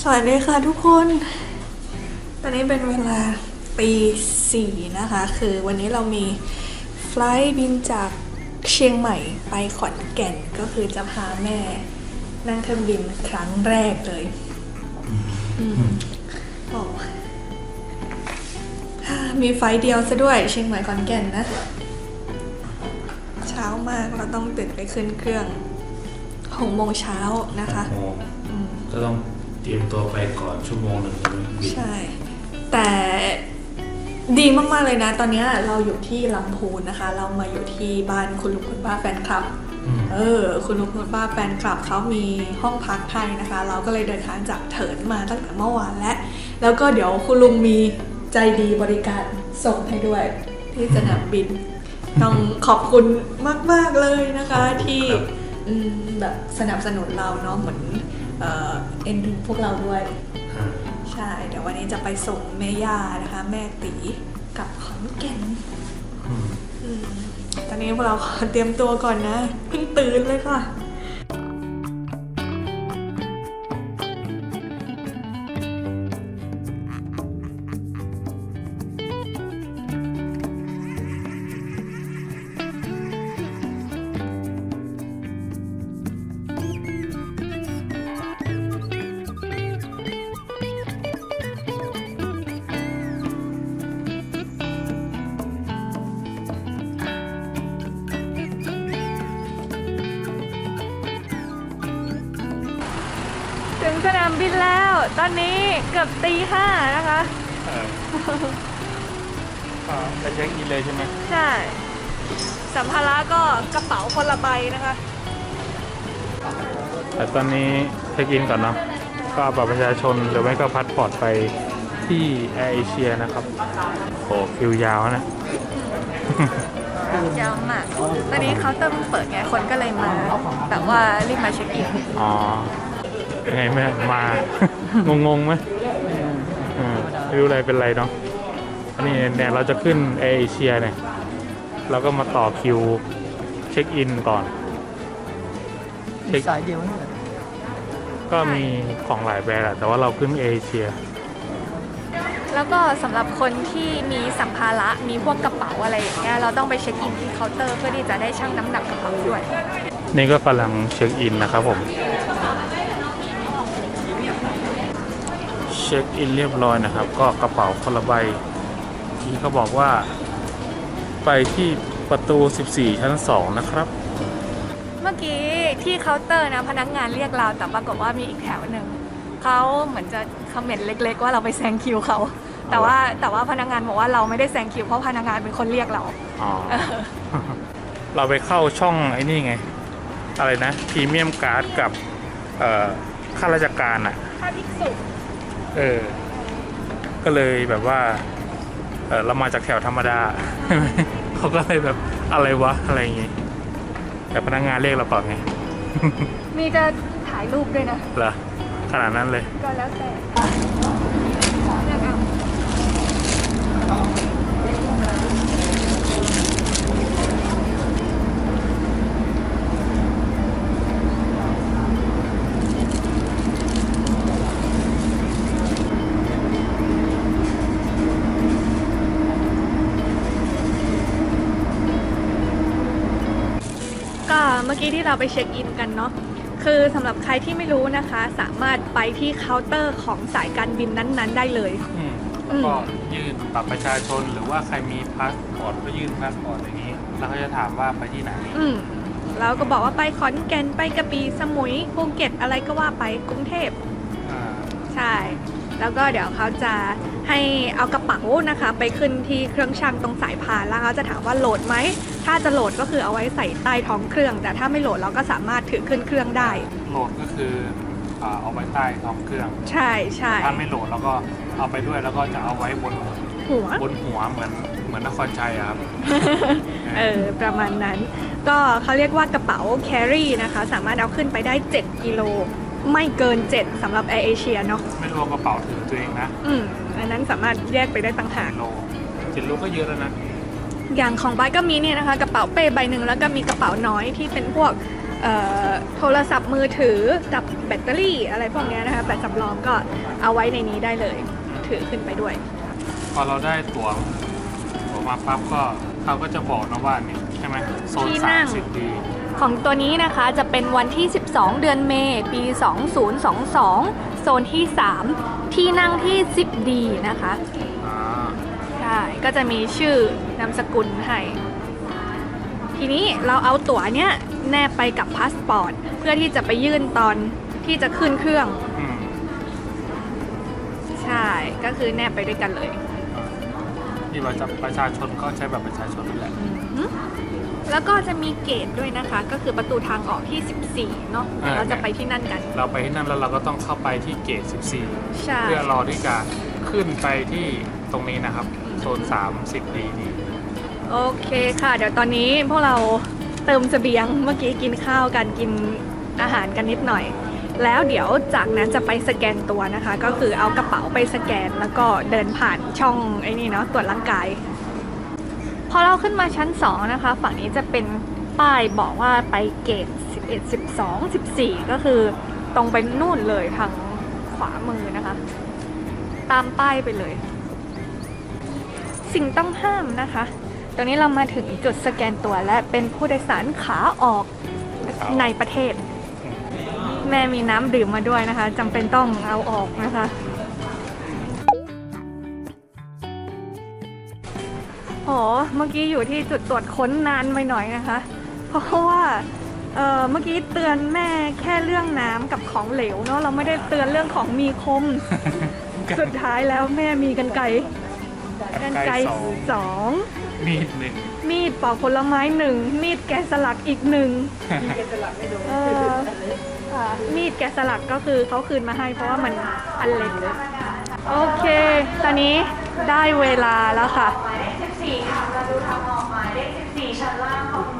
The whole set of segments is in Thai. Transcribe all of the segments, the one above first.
สวัสดีค่ะทุกคน ตอนนี้เป็นเวลาตีสี่นะคะ คือวันนี้เรามีไฟล์บินจากเชียงใหม่ไปขอนแก่นก็คือจะพาแม่นั่งเครื่องบินครั้งแรกเลยอืมโอ้ฮ่ามีไฟล์เดียวซะด้วย เชียงใหม่ขอนแก่นนะ เช้ามากเราต้องตื่นไปขึ้นเครื่องหกโมงเช้านะคะ ต้องเตรียมตัวไปก่อนชั่วโมงหนึ่งใช่ไหมบิน ใช่ แต่ดีมาก ๆ เลยนะ ตอนเนี้ยเราอยู่ที่ลำพูนนะคะ เรามาอยู่ที่บ้านคุณลุงคุณป้าแฟนคลับ อืม เออ คุณลุงคุณป้าแฟนคลับเขามีห้องพักให้นะคะ เราก็เลยเดินทางจากเถินมาตั้งแต่เมื่อวานแล้ว แล้วก็เดี๋ยวคุณลุงมีใจดีบริการส่งให้ด้วย ที่สนามบิน ต้องขอบคุณมาก ๆ เลยนะคะที่ อืมแบบสนับสนุนเราเนาะเหมือน เอ่อเอ็นดูพวกเราด้วยอ่าใช่ เดี๋ยววันนี้จะไปส่งแม่ย่านะคะ แม่ตีกลับขอนแก่นอืมอืมตอนนี้พวกเราขอเตรียมตัวก่อนนะ เพิ่งตื่นเลยค่ะ สนามบินแล้ว ตอนนี้เกือบตีห้านะคะ เอออ่าไปเช็คอินเลยใช่ไหมใช่ สัมภาระก็กระเป๋าคนละใบนะคะ แต่ตอนนี้เช็คอินก่อนเนาะก็เอาบัตรประชาชนหรือไม่ก็พาสปอร์ตไปที่แอร์เอเชียนะครับโอ้คิวยาวนะ ยาวมาก ตอนนี้เคาน์เตอร์เพิ่งเปิดไง คนก็เลยมา แบบว่ารีบมาเช็คอิน อ๋อยัง ไงแม่มา งงงๆไหมเออไม่รู้อะไรเป็นไรเนาะอันนี้เนี่ยเราจะขึ้นแอร์เอเชียเนี่ย เราก็มาต่อคิวเช็คอินก่อน เช็คสายเดียวนี่แหละก็มีของหลายแบรนด์แหละแต่ว่าเราขึ้นเอเชีย แล้วก็สำหรับคนที่มีสัมภาระมีพวกกระเป๋าอะไรอย่างเงี้ยเราต้องไปเช็คอินที่เคาน์เตอร์เพื่อที่จะได้ชั่งน้ำหนักกระเป๋าด้วย นี่ก็กำลังเช็คอินนะครับผม เช็คอินเรียบร้อยนะครับ ก็กระเป๋าคนละใบที่เขาบอกว่า ไปที่ประตู 14 ชั้น 2 นะครับ เมื่อกี้ที่เคาน์เตอร์นะพนักงานเรียกเราแต่ปรากฏว่ามีอีกแถวหนึ่งเขาเหมือนจะคอมเมนต์เล็ก ๆ ว่าเราไปแซงคิวเขาแต่ว่าแต่ว่าพนักงานบอกว่าเราไม่ได้แซงคิวเพราะพนักงานเป็นคนเรียกเราอ๋อเราไปเข้าช่องไอ้นี่ไง อะไรนะพรีเมียมการ์ดกับเอ่อข้าราชการอะถ้าภิกษุ เออ ก็เลยแบบว่า เออเรามาจากแถวธรรมดา เขาก็เลยแบบอะไรวะอะไรอย่างงี้แต่พนักงานเรียกเราก่อนไงมีจะถ่ายรูปด้วยนะเหรอขนาดนั้นเลย ก็แล้วแต่ ก็เมื่อกี้ที่เราไปเช็คอินกันเนาะคือสำหรับใครที่ไม่รู้นะคะ สามารถไปที่เคาน์เตอร์ของสายการบินนั้นๆ ได้เลย อืมอืมก็ยื่นบัตรประชาชนหรือว่าใครมีพาสปอร์ตก็ยื่นพาสปอร์ตอย่างนี้ แล้วเขาจะถามว่าไปที่ไหน อืมแล้วก็บอกว่าไปขอนแก่นไปกระบี่สมุยภูเก็ตอะไรก็ว่าไปกรุงเทพอ่า ใช่ แล้วก็เดี๋ยวเขาจะให้เอากระเป๋านะคะ ไปขึ้นที่เครื่องชั่งตรงสายพานแล้วเขาจะถามว่าโหลดไหม ถ้าจะโหลดก็คือเอาไว้ใส่ใต้ท้องเครื่อง แต่ถ้าไม่โหลดเราก็สามารถถือขึ้นเครื่องได้ โหลดก็คืออ่าเอาไว้ใต้ท้องเครื่อง ใช่ใช่ถ้าไม่โหลดแล้วก็เอาไปด้วยแล้วก็จะเอาไว้บนหัวบนหัวเหมือนเหมือนนครชัยอะครับ เออ ประมาณนั้น ก็เขาเรียกว่ากระเป๋า carry นะคะ สามารถเอาขึ้นไปได้ 7 กิโล ไม่เกิน 7สำหรับ Air Asia เนาะไม่รวมกระเป๋าถือตัวเองนะอืมอันนั้นสามารถแยกไปได้ต่างหากโลเจ็ดโลก็เยอะแล้วนะ อย่างของบายก็มีเนี่ยนะคะ กระเป๋าเป้ใบหนึ่งแล้วก็มีกระเป๋าน้อยที่เป็นพวกเอ่อโทรศัพท์มือถือกับแบตเตอรี่อะไรพวกเนี้ยนะคะแบตสำรองก็เอาไว้ในนี้ได้เลย ถือขึ้นไปด้วย พอเราได้ตั๋วตั๋วมาปั๊บก็เขาก็จะบอกนะว่านี่ใช่ไหมโซนที่สานั่มงสิบดี ของตัวนี้นะคะจะเป็นวันที่ 12 เดือนเมษปี 2022 โซนที่ 3 ที่นั่งที่ 10ดีนะคะอ่าใช่ ก็จะมีชื่อนามสกุลให้ ทีนี้เราเอาตั๋วเนี้ยแนบไปกับพาสปอร์ต เพื่อที่จะไปยื่นตอนที่จะขึ้นเครื่องอืมใช่ ก็คือแนบไปด้วยกันเลยที่ว่าจะประชาชนก็ใช้แบบประชาชนนี่แหละอืม แล้วก็จะมีเกตด้วยนะคะ ก็คือประตูทางออกที่ 14 เนาะเดี๋ยวเราจะไปที่นั่นกัน เราไปที่นั่นแล้วเราก็ต้องเข้าไปที่เกตใช่14เพื่อรอที่จะขึ้นไปที่ตรงนี้นะครับ โซน 30 ดีดีโอเคค่ะ เดี๋ยวตอนนี้พวกเราเติมเสบียงเมื่อกี้กินข้าวกันกินอาหารกันนิดหน่อย แล้วเดี๋ยวจากนั้นจะไปสแกนตัวนะคะ ก็คือเอากระเป๋าไปสแกนแล้วก็เดินผ่านช่องไอ้นี่เนาะตรวจร่างกาย พอเราขึ้นมาชั้น 2 นะคะ ฝั่งนี้จะเป็นป้ายบอกว่าไปเกต 11 12 14 ก็คือตรงไปนู่นเลยทางขวามือนะคะ ตามป้ายไปเลย สิ่งต้องห้ามนะคะตอนนี้เรามาถึงจุดสแกนตัวและเป็นผู้โดยสารขาออกในประเทศ แม่มีน้ำดื่มมาด้วยนะคะจำเป็นต้องเอาออกนะคะ โหเมื่อกี้อยู่ที่จุดตรวจค้นนานไปหน่อยนะคะ เพราะว่าเออเมื่อกี้เตือนแม่แค่เรื่องน้ำกับของเหลวเนาะเราไม่ได้เตือนเรื่องของมีคม สุดท้ายแล้วแม่มีกันไกรกันไกรสองสองมีดหนึ่งมีดปอกผลไม้หนึ่งมีดแกะสลักอีกหนึ่งเออค่ะมีดแกะสลักก็คือเขาคืนมาให้เพราะว่ามันอันเล็กโอเค ตอนนี้ได้เวลาแล้วค่ะ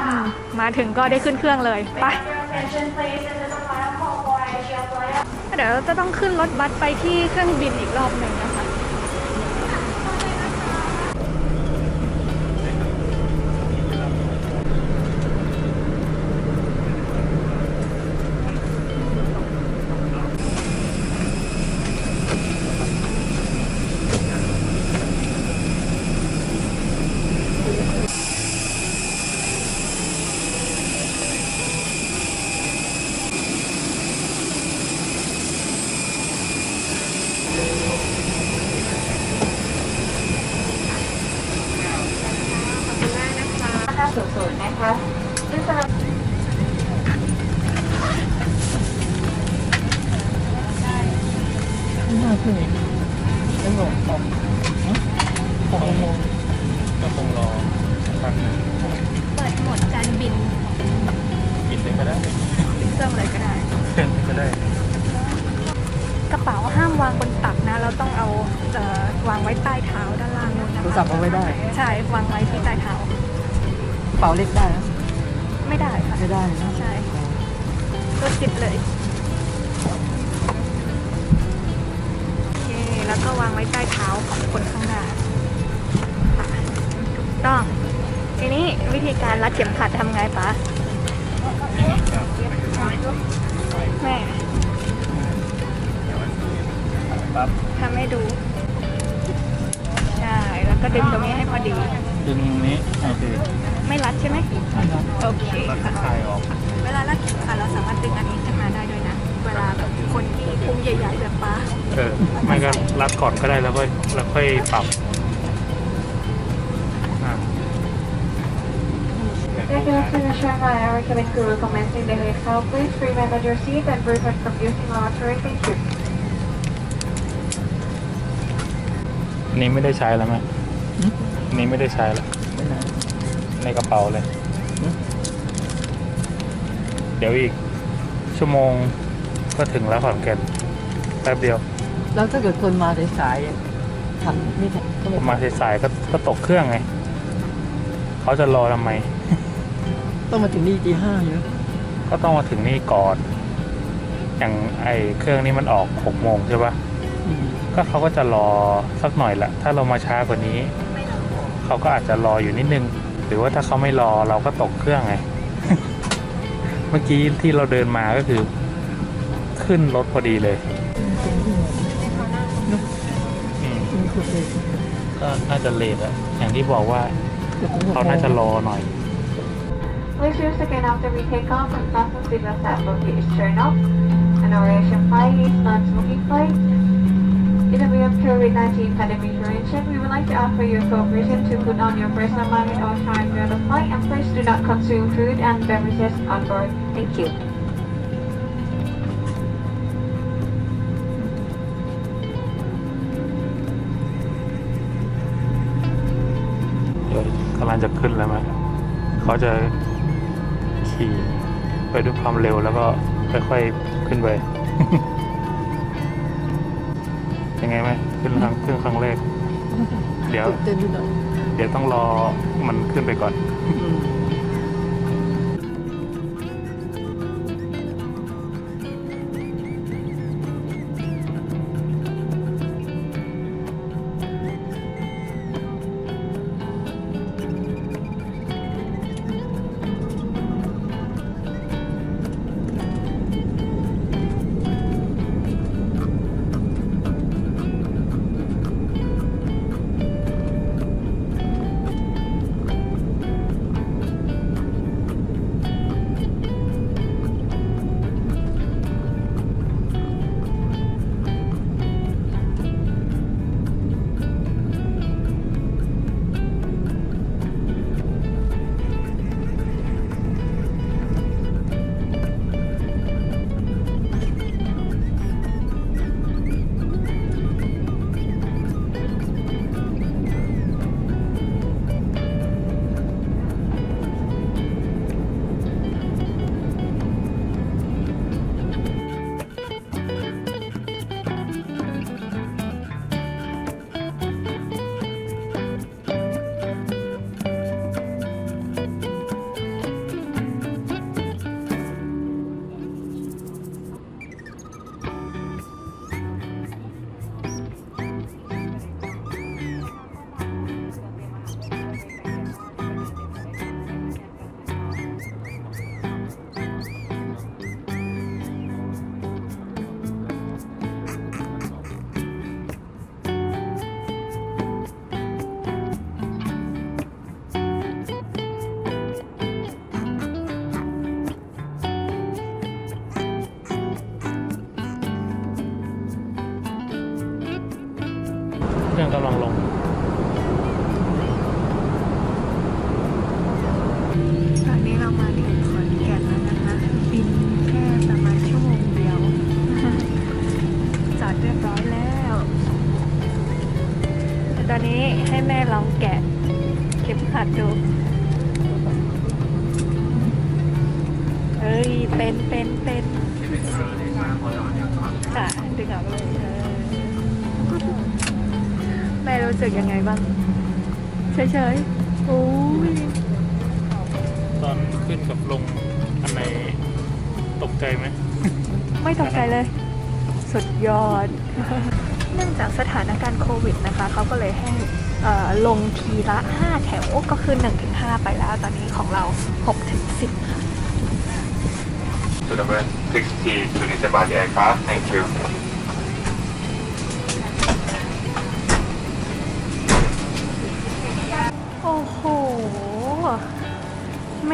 อืมมาถึงก็ได้ขึ้นเครื่องเลยไปเดี๋ยวเราจะต้องขึ้นรถบัสไปที่เครื่องบินอีกรอบหนึ่ง นะคะก็คงรอสักพักหนึ่งเปิดโหมดการบินกินเลยก็ได้เครื่องเลยก็ได้เครื่องก็ได้ กระเป๋าห้ามวางบนตักนะ เราต้องเอาเอ่อวางไว้ใต้เท้าด้านล่างนู้นนะโทรศัพท์เอาไว้ได้ ใช่ วางไว้ที่ใต้เท้า เป่าเล็กได้นะไม่ได้ค่ะ ไม่ได้นะใช่ตัวจิบเลย โอเค แล้วก็วางไว้ใต้เท้าของคนข้างหน้าค่ะถูกต้อง ทีนี้วิธีการรัดเข็มขัดทำไงปะแม่ปั๊บทำให้ดู ใช่ แล้วก็ดึงตรงนี้ให้พอดี ดึงนี้โอเคไม่รัดใช่ไหมโอเคแล้วค่ะคลายออกเวลารัดเข็มขัดเราสามารถดึงอันนี้ขึ้นมาได้ด้วยนะ เวลาแบบคนที่พุงใหญ่ๆแบบป้าเออไม่ก็รัดก่อนก็ได้แล้วก็แล้วค่อยปรับอะ Regular Commissioner Maya recommend crew commencing the vehicle. Please remember your seat and refrain from using lavatory. Thank you. อันนี้ไม่ได้ใช้แล้วไหม อันนี้ไม่ได้ใช้แล้วไม่ได้ในกระเป๋าเลย เดี๋ยวอีก ชั่วโมงก็ถึงแล้วขอนแก่นแป๊บเดียว แล้วถ้าเกิดคนมาสายๆอะทำไม่ได้ก็ไม่มาสายๆก็ก็ตกเครื่องไง เขาจะรอทำไม ต้องมาถึงนี่ตีห้าเยอะก็ต้องมาถึงนี่ก่อน อย่างไอเครื่องนี้มันออกหกโมงใช่ปะอืมก็เขาก็จะรอสักหน่อยแหละ ถ้าเรามาช้ากว่านี้ เขาก็อาจจะรออยู่นิดนึง หรือว่าถ้าเขาไม่รอเราก็ตกเครื่องไง เมื่อกี้ที่เราเดินมาก็คือ ขึ้นรถพอดีเลยอืมนี่คือเลยก็น่าจะเลทอะอย่างที่บอกว่าเขาน่าจะรอหน่อย Please use again after we take off and fasten seatbelt at luggage turn off. An Asian flight is non-smoking flight. In the view of COVID-19 pandemic prevention, we would like to offer you cooperation to put on your personal mask all time during the flight and please do not consume food and beverages on board. Thank you. กำลังจะขึ้นแล้วมั้ยเขาจะขี่ไปด้วยความเร็วแล้วก็ค่อยๆขึ้นไป ยังไงไหมขึ้นครั้งขึ้นครั้งแรก เดี๋ยวเต้นนิดหน่อย เดี๋ยวต้องรอมันขึ้นไปก่อน อืม รื่องกำลังลงตอนนี้เรามาถึงขอนแก่นแล้วนะคะบินแค่ประมาณชั่วโมงเดียว จอดเรียบร้อยแล้วแต่ตอนนี้ให้แม่ลองแกะเข็มขัดดู เอ้ย เป็นเป็นเป็นค่ะดึงออกเลยเออ แม่รู้สึกยังไงบ้าง เฉยๆโอ้ยตอนขึ้นกับลงอันไหนตกใจไหม ไม่ตกใจเลย สุดยอด เนื่องจากสถานการณ์โควิดนะคะ เขาก็เลยให้เอ่อลงทีละ 5 แถวก็คือ 1-5 ไปแล้ว ตอนนี้ของเรา 6-10 ค่ะ to number 60 to disembark the aircraft. Thank you.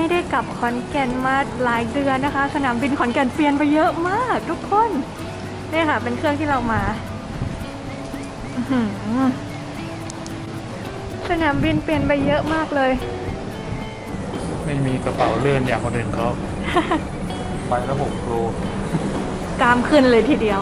ไม่ได้กลับขอนแก่นมาหลายเดือนนะคะ สนามบินขอนแก่นเปลี่ยนไปเยอะมาก ทุกคนนี่ค่ะ เป็นเครื่องที่เรามาอื้อหือสนามบินเปลี่ยนไปเยอะมากเลย ไม่มีกระเป๋าเลื่อนอย่างคนอื่นเขาไปแล้วหกโลกล้ามขึ้นเลยทีเดียว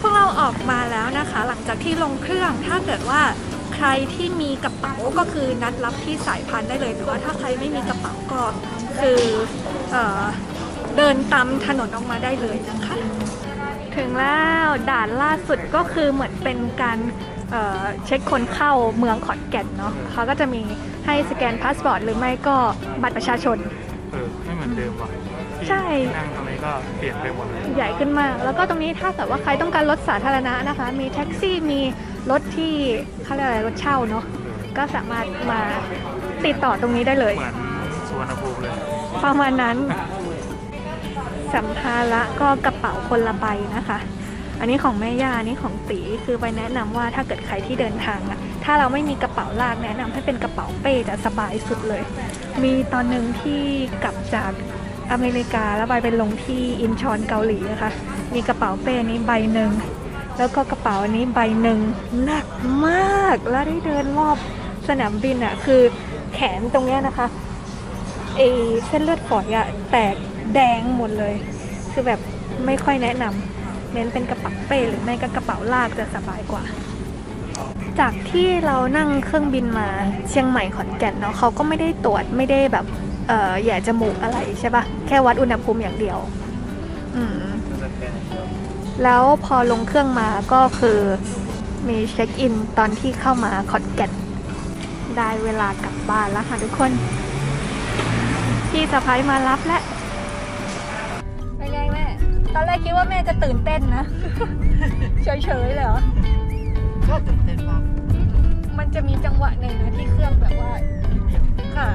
พวกเราออกมาแล้วนะคะ หลังจากที่ลงเครื่องถ้าเกิดว่า ใครที่มีกระเป๋าก็คือนัดรับที่สายพันธุ์ได้เลย แต่ว่าถ้าใครไม่มีกระเป๋าก็คือเออเดินตามถนนออกมาได้เลยนะคะ ถึงแล้วด่านล่าสุดก็คือเหมือนเป็นการเอ่อเช็คคนเข้าเมืองขอนแก่นเนาะเขาก็จะมีให้สแกนพาสปอร์ตหรือไม่ก็บัตรประชาชน เออ ไม่เหมือนเดิมว่ะที่ใช่ นั่งตรงนี้ก็เปลี่ยนไปหมดเลยใหญ่ขึ้นมาก แล้วก็ตรงนี้ถ้าเกิดว่าใครต้องการรถสาธารณะนะคะ มีแท็กซี่มี รถที่เขาเรียกอะไรรถเช่าเนาะก็สามารถมาติดต่อตรงนี้ได้เลย เหมือนศูสุวรรณภูมิเลย ประมาณนั้นสัมภาระก็กระเป๋าคนละใบนะคะ อันนี้ของแม่ย่าอันนี้ของตีคือไปแนะนำว่าถ้าเกิดใครที่เดินทางอะถ้าเราไม่มีกระเป๋าลากแนะนำให้เป็นกระเป๋าเป้จะสบายสุดเลย มีตอนหนึ่งที่กลับจากอเมริกาแล้วไปไปลงที่อินชอนเกาหลีนะคะ มีกระเป๋าเป้นี้ใบหนึ่ง แล้วก็กระเป๋าอันนี้ใบหนึ่งหนักมาก แล้วได้เดินรอบสนามบินอะคือแขนตรงเนี้ยนะคะเอเส้นเลือดฝอยอะแตกแดงหมดเลย คือแบบไม่ค่อยแนะนำเน้นเป็นกระเป๋าเป้หรือไม่ก็กระเป๋าลากจะสบายกว่า จากที่เรานั่งเครื่องบินมาเชียงใหม่ขอนแก่นเนาะเขาก็ไม่ได้ตรวจไม่ได้แบบเอ่อแหย่จมูกอะไรใช่ปะแค่วัดอุณหภูมิอย่างเดียว อืม แล้วพอลงเครื่องมาก็คือมีเช็คอินตอนที่เข้ามาขอนแก่นได้เวลากลับบ้านแล้วค่ะทุกคน พี่สะพ้ายมารับแล้วเป็นไงแม่ ตอนแรกคิดว่าแม่จะตื่นเต้นนะ เฉยๆเลยเหรอก็ตื่นเต้นมากมันจะมีจังหวะหนึ่งนะที่เครื่องแบบว่านิดเดียวค่ะ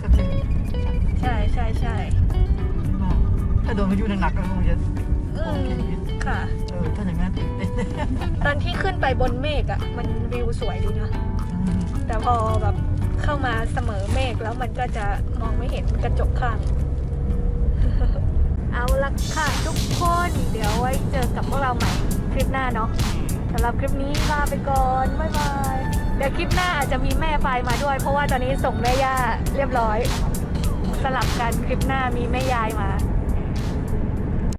ก็ถึงใช่ใช่ใช่มากถ้าโดนพายุหนักๆก็คงจะ อืมค่ะ เออถ้าอย่างนั้นตื่นเต้นตอนที่ขึ้นไปบนเมฆอะ่ะ มันวิวสวยดีนะอืมแต่พอแบบเข้ามาเสมอเมฆแล้วมันก็จะมองไม่เห็นกระจกข้าง เอาละค่ะทุกคน เดี๋ยวไว้เจอกับพวกเราใหม่คลิปหน้าเนาะสำหรับคลิปนี้ลาไปก่อน บ๊ายบาย เดี๋ยวคลิปหน้าอาจจะมีแม่ไฟล์มาด้วย เพราะว่าตอนนี้ส่งแม่ย่าเรียบร้อย สลับกันคลิปหน้ามีแม่ยายมา